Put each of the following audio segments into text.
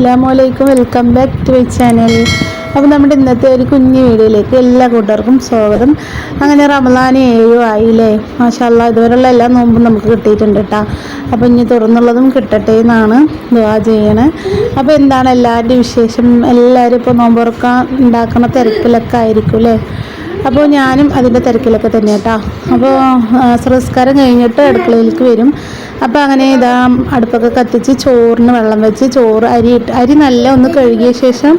അസ്സാം വലൈക്കും welcome back to my channel അപ്പോൾ നമ്മുടെ ഇന്നത്തെ ഒരു കുഞ്ഞു വീഡിയോയിലേക്ക് എല്ലാ കൂട്ടുകാർക്കും സ്വാഗതം. അങ്ങനെ റമദാൻ ഏഴും ആയില്ലേ? മാഷാല്ല ഇതുവരെയുള്ള എല്ലാ നോമ്പും നമുക്ക് കിട്ടിയിട്ടുണ്ട് കേട്ടോ. അപ്പോൾ ഇനി തുറന്നുള്ളതും കിട്ടട്ടെ എന്നാണ് ദുവാ ചെയ്യണേ. അപ്പോൾ എന്താണ് എല്ലാവരുടെയും വിശേഷം? എല്ലാവരും ഇപ്പോൾ നോമ്പുറക്കാൻ ഉണ്ടാക്കുന്ന തിരക്കിലൊക്കെ ആയിരിക്കും അല്ലേ? അപ്പോൾ ഞാനും അതിന്റെ തിരക്കിലൊക്കെ തന്നെ കേട്ടോ അപ്പോൾ സംസ്കാരം കഴിഞ്ഞിട്ട് അടുക്കളയിലേക്ക് വരും. അപ്പോൾ അങ്ങനെ ഇതാ അടുപ്പൊക്കെ കത്തിച്ച് ചോറിന് വെള്ളം വെച്ച് ചോറ് അരി ഇട്ട് അരി നല്ല ഒന്ന് കഴുകിയ ശേഷം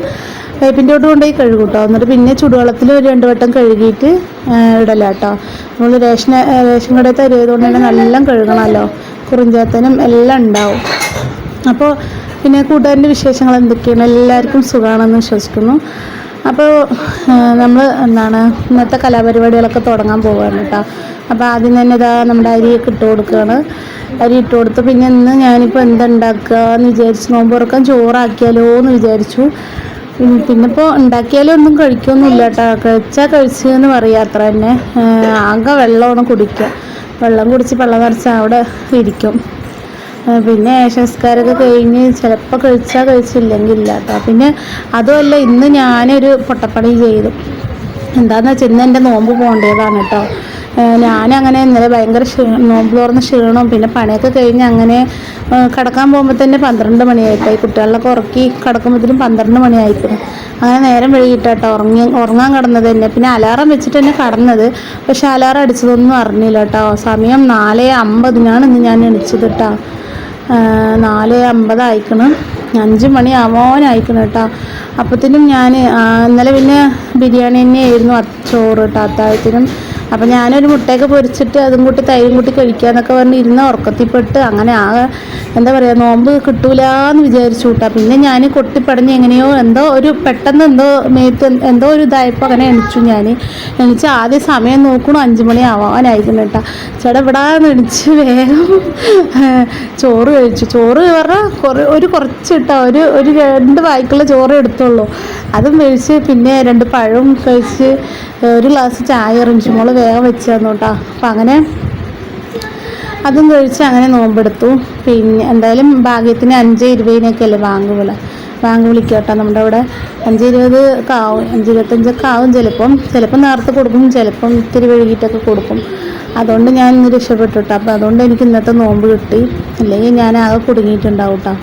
പൈപ്പിന്റെ കൂടെ കൊണ്ടുപോയി കഴുകും കേട്ടോ എന്നിട്ട് പിന്നെ ചുടുവെള്ളത്തിൽ ഒരു രണ്ട് വട്ടം കഴുകിയിട്ട് ഇടല കേട്ടോ നമ്മൾ റേഷൻ റേഷൻ കടയിൽ തരുന്നത് കൊണ്ട് തന്നെ നല്ല കഴുകണമല്ലോ. കുറിഞ്ചാത്തനും എല്ലാം ഉണ്ടാവും. അപ്പോൾ പിന്നെ കൂട്ടുകാരന്റെ വിശേഷങ്ങൾ എന്തൊക്കെയാണ്? എല്ലാവർക്കും സുഖമാണെന്ന് വിശ്വസിക്കുന്നു. അപ്പോൾ നമ്മൾ എന്താണ് ഇന്നത്തെ കലാപരിപാടികളൊക്കെ തുടങ്ങാൻ പോവുകയാണ് കേട്ടോ. അപ്പോൾ ആദ്യം തന്നെ ഇതാ നമ്മുടെ അരിയൊക്കെ ഇട്ട് കൊടുക്കുകയാണ് അരി ഇട്ട് കൊടുത്ത് പിന്നെ ഇന്ന് ഞാനിപ്പോൾ എന്തുണ്ടാക്കുക എന്ന് വിചാരിച്ചു നോമ്പ് തുറക്കാൻ ചോറാക്കിയാലോ എന്ന് വിചാരിച്ചു. പിന്നെ ഇപ്പോൾ ഉണ്ടാക്കിയാലും ഒന്നും കഴിക്കൊന്നുമില്ല കേട്ടോ. കഴിച്ചാൽ കഴിച്ചു എന്ന് പറയുക അത്ര തന്നെ. ആകെ വെള്ളമാണ് കുടിക്കുക. വെള്ളം കുടിച്ച് വെള്ളം നിറച്ച് അവിടെ ഇരിക്കും. പിന്നെ സംസ്കാരമൊക്കെ കഴിഞ്ഞ് ചിലപ്പോൾ കഴിച്ചാൽ കഴിച്ചില്ലെങ്കിൽ ഇല്ല കേട്ടോ പിന്നെ അതുമല്ല ഇന്ന് ഞാനൊരു പൊട്ടപ്പണി ചെയ്തു. എന്താന്ന് വെച്ചാൽ ഇന്ന് എന്റെ നോമ്പ് പോകേണ്ടതാണ് കേട്ടോ ഞാനങ്ങനെ ഇന്നലെ ഭയങ്കര ക്ഷീണം നോമ്പ് തുറന്ന് ക്ഷീണവും പിന്നെ പണിയൊക്കെ കഴിഞ്ഞ് അങ്ങനെ കിടക്കാൻ പോകുമ്പോൾ തന്നെ പന്ത്രണ്ട് മണിയായിട്ടായി കുട്ടികളിലൊക്കെ ഉറക്കി കിടക്കുമ്പോഴത്തേനും പന്ത്രണ്ട് മണിയായിപ്പോയി. അങ്ങനെ നേരം വൈകിട്ടാട്ടോ ഉറങ്ങി ഉറങ്ങാൻ കിടന്നത് തന്നെ. പിന്നെ അലാറം വെച്ചിട്ട് തന്നെ കടന്നത്. പക്ഷെ അലാറം അടിച്ചതൊന്നും അറിഞ്ഞില്ല കേട്ടോ സമയം നാല് അമ്പതിനാണ് ഇന്ന് ഞാൻ എണിച്ചത് കേട്ടോ നാല് അമ്പതായിക്കണം. അഞ്ച് മണി ആവാനായിക്കണം കേട്ടോ അപ്പത്തിനും ഞാൻ ഇന്നലെ പിന്നെ ബിരിയാണി തന്നെയായിരുന്നു ചോറ് കേട്ടോ അത്താഴത്തിനും. അപ്പം ഞാനൊരു മുട്ടയൊക്കെ പൊരിച്ചിട്ട് അതും കൂട്ടി തൈരും കൂട്ടി കഴിക്കാന്നൊക്കെ പറഞ്ഞ് ഇരുന്ന് ഉറക്കത്തിൽപ്പെട്ട് അങ്ങനെ ആ എന്താ പറയുക നോമ്പ് കിട്ടൂല എന്ന് വിചാരിച്ചു കൂട്ടാ പിന്നെ ഞാൻ കൊട്ടിപ്പടഞ്ഞ് എങ്ങനെയോ എന്തോ ഒരു പെട്ടെന്ന് എന്തോ മേത്ത് എന്തോ ഒരു ഇതായപ്പോൾ അങ്ങനെ എണിച്ചു ഞാൻ എണിച്ച് ആദ്യ സമയം നോക്കണു അഞ്ച് മണി ആവാനായിരിക്കുന്നു കേട്ടോ ചേട്ടാ ഇവിടെ എണിച്ച് വേഗം ചോറ് കഴിച്ചു. ചോറ് പറഞ്ഞാൽ കുറേ ഒരു കുറച്ച് കേട്ടോ ഒരു ഒരു രണ്ട് വായ്ക്കുള്ള ചോറ് എടുത്തുള്ളൂ. അതും കഴിച്ച് പിന്നെ രണ്ട് പഴവും കഴിച്ച് ഒരു ഗ്ലാസ് ചായ റിഞ്ചുമോൾ വേഗം വെച്ച് തന്നു കേട്ടോ അപ്പം അങ്ങനെ അതും കഴിച്ച് അങ്ങനെ നോമ്പെടുത്തു. പിന്നെ എന്തായാലും ഭാഗ്യത്തിന് അഞ്ച് ഇരുപതിനൊക്കെ അല്ലേ ബാങ്ക് വിള ബാങ്ക് വിളിക്കുക കേട്ടോ നമ്മുടെ അവിടെ അഞ്ച് ഇരുപത് ആവും. അഞ്ച് ഇരുപത്തഞ്ചൊക്കെ ആവും ചിലപ്പം. ചിലപ്പം നേരത്തെ കൊടുക്കും ചിലപ്പം ഇത്തിരി വൈകിട്ടൊക്കെ കൊടുക്കും. അതുകൊണ്ട് ഞാൻ ഇന്ന് രക്ഷപ്പെട്ടു കേട്ടോ അപ്പോൾ അതുകൊണ്ട് എനിക്ക് ഇന്നത്തെ നോമ്പ് കിട്ടി. അല്ലെങ്കിൽ ഞാൻ ആകെ കുടുങ്ങിയിട്ടുണ്ടാവും കേട്ടോ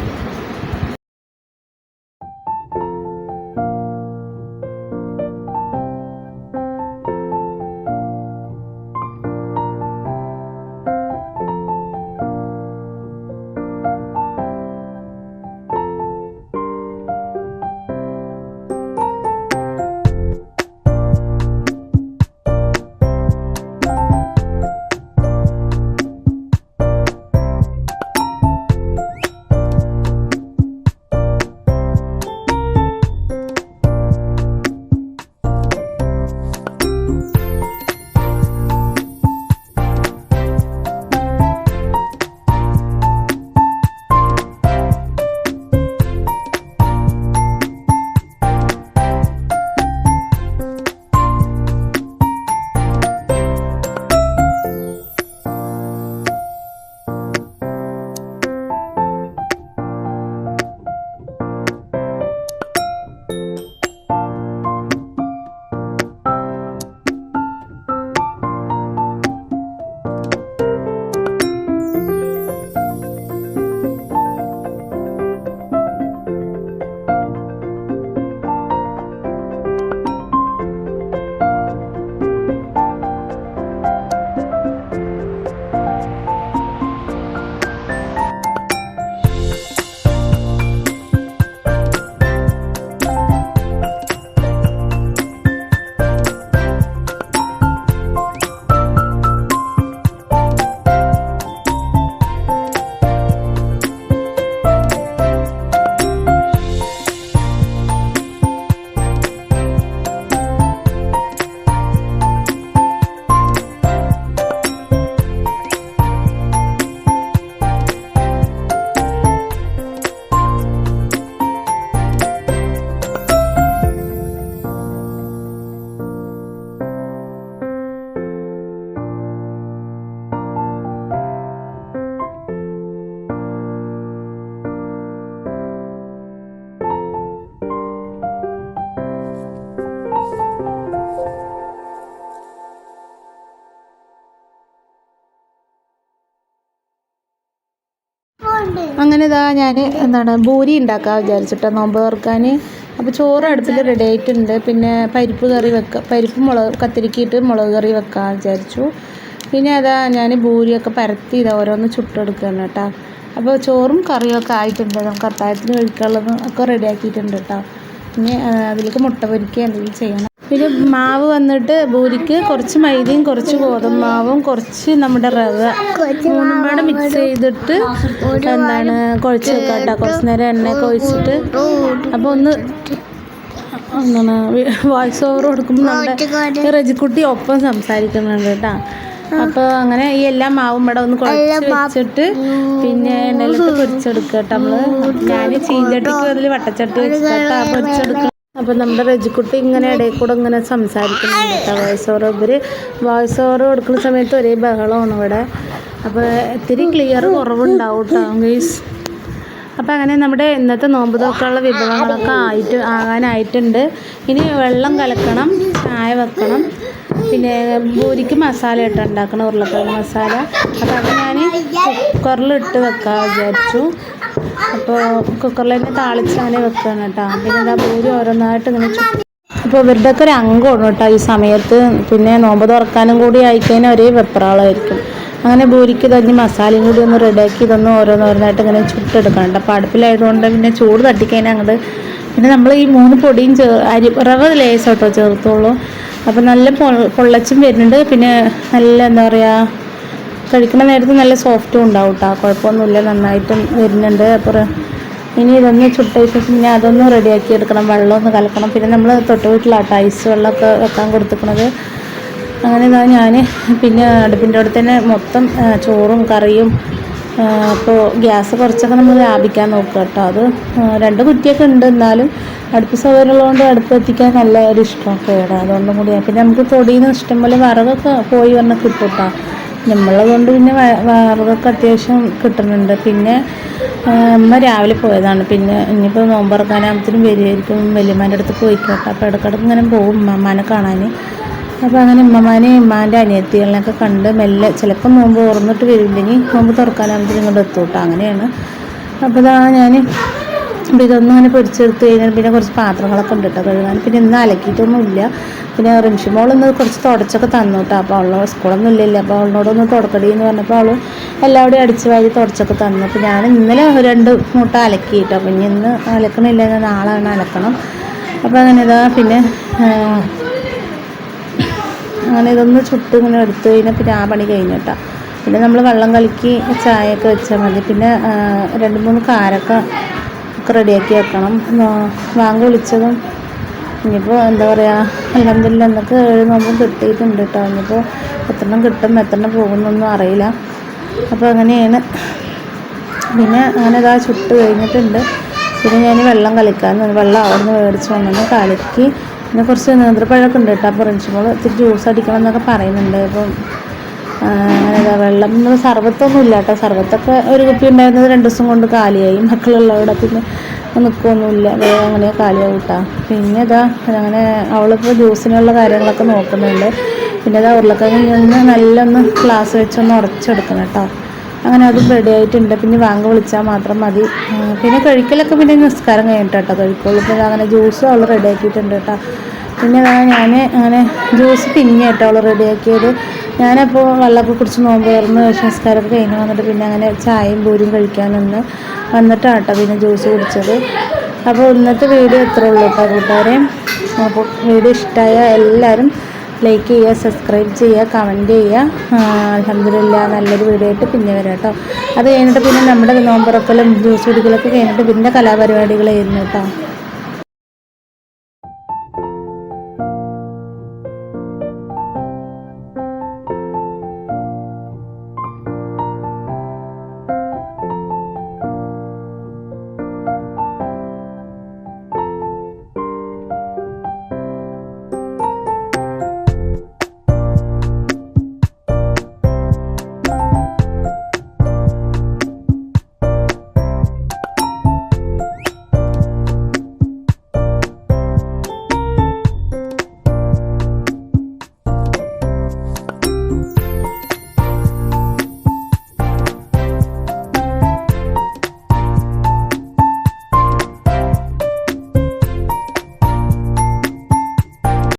അങ്ങനെ ഇതാ ഞാൻ എന്താണ് ഭൂരി ഉണ്ടാക്കാൻ വിചാരിച്ചിട്ട് നോമ്പ് തുറക്കാൻ അപ്പോൾ ചോറ് അടുപ്പിൽ റെഡി ആയിട്ടുണ്ട്. പിന്നെ പരിപ്പ് കറി വെക്കുക പരിപ്പ് മുളക് കത്തിരിക്കിയിട്ട് മുളക് കറി വെക്കാൻ വിചാരിച്ചു. പിന്നെ അതാ ഞാൻ ഭൂരിയൊക്കെ പരത്തി ഇതാ ഓരോന്ന് ചുട്ടെടുക്കുകയാണ് കേട്ടോ. അപ്പോൾ ചോറും കറിയൊക്കെ ആയിട്ടുണ്ട്. നമുക്ക് അത്താഴത്തിന് കഴിക്കാനുള്ളതും ഒക്കെ റെഡി ആക്കിയിട്ടുണ്ട് കേട്ടോ. ഇനി അതിലേക്ക് മുട്ട പൊരിക്കുക എന്തെങ്കിലും ചെയ്യണം. പിന്നെ മാവ് വന്നിട്ട് ബൂരിക്ക് കുറച്ച് മൈദയും കുറച്ച് ഗോതമ്പ് മാവും കുറച്ച് നമ്മുടെ റവ. മൂന്നും മിക്സ് ചെയ്തിട്ട് എന്താണ് കുഴച്ച് വെക്കാം കേട്ടോ. കുറച്ച് നേരം എണ്ണയൊക്കെ ഒഴിച്ചിട്ട്. അപ്പോൾ ഒന്ന് എന്താണ് വോയിസ് ഓവർ കൊടുക്കുമ്പോൾ നമ്മുടെ റജിക്കുട്ടി ഒപ്പം സംസാരിക്കുന്നുണ്ട് കേട്ടോ. അപ്പോൾ അങ്ങനെ ഈ എല്ലാ മാവും ഇവിടെ ഒന്ന് കുഴച്ച് വെച്ചിട്ട് പിന്നെ എണ്ണയിലിട്ട് പൊരിച്ചെടുക്കുക കേട്ടോ. നമ്മൾ ഞാൻ ചീഞ്ചട്ടിക്ക് അതിൽ വട്ടച്ചട്ടി വെച്ചിട്ട് പൊരിച്ചെടുക്കുക അപ്പോൾ നമ്മുടെ റെജിക്കുട്ടി ഇങ്ങനെ ഇടയിൽ കൂടെ ഇങ്ങനെ സംസാരിക്കുന്നുണ്ട് കേട്ടോ. വോയിസ് ഓവർ ഇവർ വോയിസ് ഓവർ കൊടുക്കുന്ന സമയത്ത് ഒരേ ബഹളമാണ് ഇവിടെ. അപ്പോൾ ഇത്തിരി ക്ലിയർ കുറവുണ്ടാവും കേട്ടോ ഗൈസ് അപ്പോൾ അങ്ങനെ നമ്മുടെ ഇന്നത്തെ നോമ്പ് തോക്കുള്ള വിഭവങ്ങളൊക്കെ ആയിട്ട് ആകാനായിട്ടുണ്ട്. ഇനി വെള്ളം കലക്കണം ചായ വെക്കണം. പിന്നെ ഭൂരിക്ക് മസാല ഇട്ട് ഉണ്ടാക്കണം ഉരുളക്കിഴങ്ങ് മസാല. അപ്പോൾ അത് ഞാൻ കുക്കറിലിട്ട് വെക്കാൻ വിചാരിച്ചു. അപ്പോൾ കുക്കറിൽ തന്നെ താളിച്ച് അങ്ങനെ വെക്കുകയാണ് കേട്ടോ. പിന്നെ എന്താ പൂരി ഓരോന്നായിട്ട് ഇങ്ങനെ അപ്പോൾ ഇവരുടെയൊക്കെ ഒരു അംഗമാണ് കേട്ടോ ഈ സമയത്ത്. പിന്നെ നോമ്പ് തുറക്കാനും കൂടി ആയിക്കഴിഞ്ഞാൽ ഒരേ വെപ്രാളമായിരിക്കും അങ്ങനെ ഭൂരിക്ക് തന്നെ മസാലയും കൂടി ഒന്ന് റെഡിയാക്കി ഇതൊന്ന് ഓരോന്നോരോന്നായിട്ട് ഇങ്ങനെ ചുട്ടെടുക്കണം അപ്പോൾ അടുപ്പിലായതുകൊണ്ട് പിന്നെ ചൂട് തട്ടിക്കഴിഞ്ഞാൽ അങ്ങോട്ട് പിന്നെ നമ്മൾ ഈ മൂന്ന് പൊടിയും ചേ അരി റവ ലേസ് കേട്ടോ ചേർത്തോളൂ അപ്പോൾ നല്ല പൊള്ളച്ചും വരുന്നുണ്ട്. പിന്നെ നല്ല എന്താ പറയുക കഴിക്കുന്ന നേരത്ത് നല്ല സോഫ്റ്റും ഉണ്ടാവും കേട്ടോ കുഴപ്പമൊന്നുമില്ല. നന്നായിട്ടും വരുന്നുണ്ട്. അപ്പുറം ഇനി ഇതൊന്ന് ചുട്ട ശേഷം പിന്നെ അതൊന്ന് റെഡിയാക്കി എടുക്കണം. വെള്ളമൊന്ന് കലക്കണം. പിന്നെ നമ്മൾ തൊട്ട് വീട്ടിലാട്ടോ. ഐസ് വെള്ളമൊക്കെ വെക്കാൻ കൊടുത്തിരിക്കണത് അങ്ങനെ ഞാൻ പിന്നെ അടുപ്പിന്റെ അവിടെ തന്നെ മൊത്തം ചോറും കറിയും അപ്പോൾ ഗ്യാസ് കുറച്ചൊക്കെ നമ്മൾ ലാഭിക്കാൻ നോക്കുക കേട്ടോ അത് രണ്ട് കുറ്റിയൊക്കെ ഉണ്ട് എന്നാലും അടുപ്പ് സൗകര്യമുള്ളതുകൊണ്ട് അടുപ്പ് എത്തിക്കാൻ നല്ല ഒരു ഇഷ്ടമൊക്കെ ഇടാം അതുകൊണ്ടും കൂടി. പിന്നെ നമുക്ക് പൊടിയിൽ നിന്ന് ഇഷ്ടംപോലെ വിറകൊക്കെ പോയി വന്ന് കിട്ടും കേട്ടോ നമ്മളുള്ളത് കൊണ്ട് പിന്നെ വ- അത്യാവശ്യം കിട്ടുന്നുണ്ട്. പിന്നെ അമ്മ രാവിലെ പോയതാണ്. പിന്നെ ഇനിയിപ്പോൾ നോമ്പറക്കാനാകുമ്പത്തേനും വരുമായിരിക്കും വലിയമാന്റെ അടുത്ത് പോയിക്കോട്ടെ അപ്പോൾ ഇടക്കിടക്ക് ഇങ്ങനെ പോകും ഉമ്മമാനെ കാണാൻ അപ്പോൾ അങ്ങനെ ഉമ്മമാനെ ഉമ്മാന്റെ അനിയത്തികളിനൊക്കെ കണ്ട് മെല്ലെ ചിലപ്പോൾ നോമ്പ് ഓർന്നിട്ട് വരില്ലെങ്കിൽ നോമ്പ് തുറക്കാനാകുമ്പോഴത്തേനും ഇങ്ങോട്ട് എത്തും കേട്ടോ അങ്ങനെയാണ്. അപ്പോൾ ഇതാ ഞാൻ ഇതൊന്നും അങ്ങനെ പൊരിച്ചെടുത്ത് കഴിഞ്ഞാൽ പിന്നെ കുറച്ച് പാത്രങ്ങളൊക്കെ ഉണ്ട് കേട്ടോ കഴുകാൻ. പിന്നെ ഇന്ന് അലക്കിയിട്ടൊന്നുമില്ല. പിന്നെ റിംഷിമോളൊന്ന് കുറച്ച് തുടച്ചൊക്കെ തന്നു കേട്ടോ. അപ്പോൾ അവളോ സ്കൂളൊന്നും ഇല്ലല്ലോ. അപ്പോൾ അവളോടൊന്ന് തുടക്കടി എന്ന് പറഞ്ഞപ്പോൾ അവൾ എല്ലാവരുടെയും അടിച്ച് വാരി തുടച്ചൊക്കെ തന്നു. അപ്പോൾ ഞാൻ ഇന്നലെ രണ്ട് മുട്ട അലക്കി കേട്ടോ. പിന്നെ ഇനി ഇന്ന് അലക്കണില്ല. ഞാൻ നാളെയാണ് അലക്കണം. അപ്പോൾ അങ്ങനെ ഇതാ പിന്നെ അങ്ങനെ ഇതൊന്ന് ചുട്ട് ഇങ്ങനെ എടുത്തു കഴിഞ്ഞാൽ പിന്നെ ആ പണി കഴിഞ്ഞിട്ടാ പിന്നെ നമ്മൾ വെള്ളം കലക്കി ചായയൊക്കെ വെച്ചാൽ മതി. പിന്നെ രണ്ട് മൂന്ന് കാരക്ക ഒക്കെ റെഡിയാക്കി വെക്കണം. വാങ്ങ വിളിച്ചതും ഇനിയിപ്പോൾ എന്താ പറയുക അല്ലെന്തില്ല എന്നൊക്കെ ഏഴ് നോമ്പും കിട്ടിയിട്ടുണ്ട് കേട്ടോ ഇനിയിപ്പോൾ എത്രണ്ണം കിട്ടും എത്രണ്ണം പോകുന്നൊന്നും അറിയില്ല. അപ്പോൾ അങ്ങനെയാണ്. പിന്നെ അങ്ങനെ ഇതാ ചുട്ട് കഴിഞ്ഞിട്ടുണ്ട്. പിന്നെ ഞാൻ വെള്ളം കളിക്കാമെന്ന് വെള്ളം അവിടുന്ന് മേടിച്ച് വന്നു കലക്കി പിന്നെ കുറച്ച് നേന്ത്രപ്പഴമൊക്കെ ഉണ്ട് കേട്ടോ അപ്പോൾ റിൻഷിമോൾ ഇത്തിരി ജ്യൂസ് അടിക്കണം എന്നൊക്കെ പറയുന്നുണ്ട്. അപ്പം ഇതാ വെള്ളം സർവത്തൊന്നും ഇല്ല കേട്ടോ. സർബത്തൊക്കെ ഒരു കുപ്പി ഉണ്ടായിരുന്നത് രണ്ട് ദിവസം കൊണ്ട് കാലിയായി. മക്കളുള്ളവിടെ പിന്നെ നിൽക്കുകയൊന്നുമില്ല അങ്ങനെ കാലിയാവും കേട്ടോ. പിന്നെ ഇതാ അങ്ങനെ അവളിപ്പോൾ ജ്യൂസിനുള്ള കാര്യങ്ങളൊക്കെ നോക്കുന്നുണ്ട്. പിന്നെ ഇതാ ഉരുളക്കിഴങ്ങ് നിന്ന് നല്ലൊന്ന് ഗ്ലാസ് വെച്ചൊന്ന് ഉടച്ചെടുക്കണം കേട്ടോ. അങ്ങനെ അതും റെഡി ആയിട്ടുണ്ട്. പിന്നെ വാങ്ങ വിളിച്ചാൽ മാത്രം മതി. പിന്നെ കഴിക്കലൊക്കെ പിന്നെ നിസ്കാരം കഴിഞ്ഞിട്ട് കേട്ടോ കഴിക്കുള്ളൂ. പിന്നെ അങ്ങനെ ജ്യൂസും അവൾ റെഡി ആക്കിയിട്ടുണ്ട് കേട്ടോ. പിന്നെ ഞാൻ അങ്ങനെ ജ്യൂസ് പിന്നെ കേട്ടോ അവൾ റെഡിയാക്കിയത് ഞാനപ്പോൾ വെള്ളമൊക്കെ കുടിച്ച് നോമ്പ് തുറന്ന് നിസ്കാരമൊക്കെ കഴിഞ്ഞ് വന്നിട്ട് പിന്നെ അങ്ങനെ ചായയും പൂരിയും കഴിക്കാൻ നിന്ന് വന്നിട്ടാണ് കേട്ടോ പിന്നെ ജ്യൂസ് കുടിച്ചത്. അപ്പോൾ ഇന്നത്തെ വീഡിയോ ഇത്രേ ഉള്ളൂ കേട്ടോ കൂട്ടുകാരെ. അപ്പോൾ വീഡിയോ ഇഷ്ടമായ എല്ലാവരും ലൈക്ക് ചെയ്യുക സബ്സ്ക്രൈബ് ചെയ്യുക കമന്റ് ചെയ്യുക. അലഹമില്ല നല്ലൊരു വീഡിയോ ആയിട്ട് പിന്നെ വരാം കേട്ടോ. അത് കഴിഞ്ഞിട്ട് പിന്നെ നമ്മുടെ നോമ്പുറക്കലും ജ്യൂസ് കുടിക്കലൊക്കെ കഴിഞ്ഞിട്ട് പിന്നെ കലാപരിപാടികളായിരുന്നു കേട്ടോ.